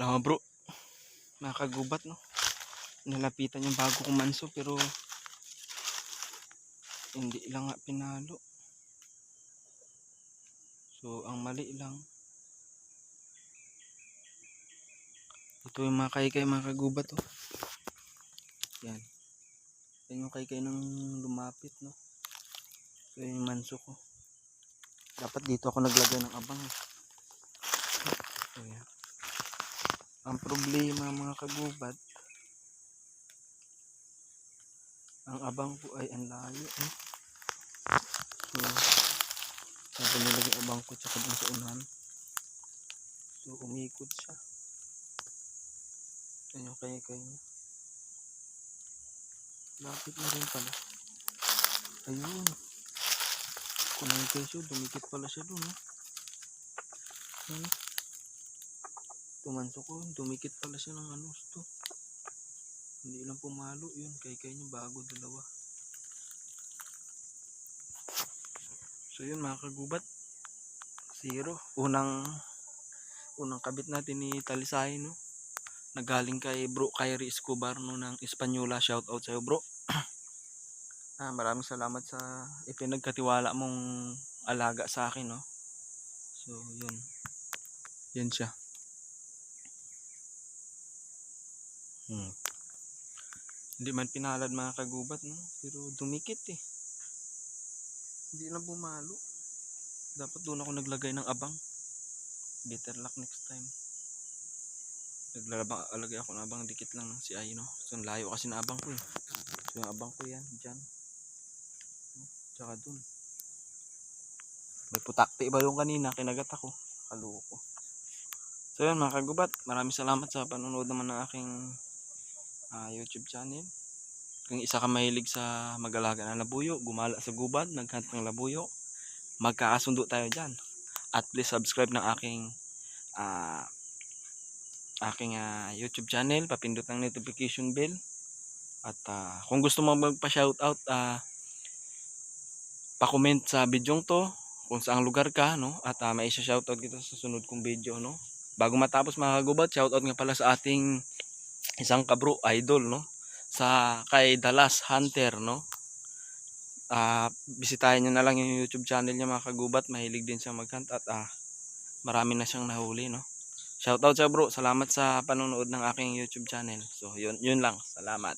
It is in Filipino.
Alam mo bro, nakagubat no. Nalapitan yung bago kong manso pero hindi lang nga pinalo. So, ang mali lang. Ito yung mga kaykay mga kagubat oh. Yan. Yan yung kaykay ng lumapit no. So, yung manso ko. Dapat dito ako naglagay ng abang. eh. So, yan. Ang problema mga kagubat, ang abang ko ay ang layo. Eh. So, sabi nilagay abang ko tsaka dun sa unahan. So, umikot siya. Yan yung kaya kaya niya. Lapit na rin pala. Ayun. Kung may kesyo, dumikit pala siya dun. Eh. Ano? Tumanso ko, dumikit pala siya ng ano to. Hindi lang pumalo yun, kay kay niya bago dalawa. So yun mga kagubat. Zero. Unang unang kabit natin ni Talisay no. Nagaling kay Bro Kyrie Escobar no ng Espanyola. Shout out sa'yo bro. ah, maraming salamat sa ipinagkatiwala mong alaga sa akin no. So yun. Yan siya. Hmm. Hindi man pinalad mga kagubat, no? Pero dumikit eh. Hindi na bumalo. Dapat doon ako naglagay ng abang. Better luck next time. Naglalabang alagay ako ng abang dikit lang ng si Ay, no? So, layo kasi ng abang ko eh. So, yung abang ko yan, dyan. No? Tsaka dun. May putakti ba yung kanina? Kinagat ako. Kaluko. So, yun mga kagubat. Maraming salamat sa panonood naman ng aking ah, YouTube channel. Kung isa ka mahilig sa mag-alaga ng labuyo, gumala sa gubad, naghunt ng labuyo, magkakasundo tayo dyan. At please subscribe ng aking ah, aking ah, YouTube channel, papindot ang notification bell. At ah, kung gusto mo magpa-shoutout, ah, pa-comment sa video to kung saang lugar ka, no? At ah, may isa shoutout kita sa sunod kong video, no? Bago matapos mga kagubat, shoutout nga pala sa ating isang kabro idol, no? Sa kay Dallas Hunter, no? Ah, bisitahin niyo na lang yung YouTube channel niya mga kagubat, mahilig din siya mag-hunt at ah, marami na siyang nahuli, no? Shoutout sa bro, salamat sa panonood ng aking YouTube channel. So, yun, yun lang. Salamat.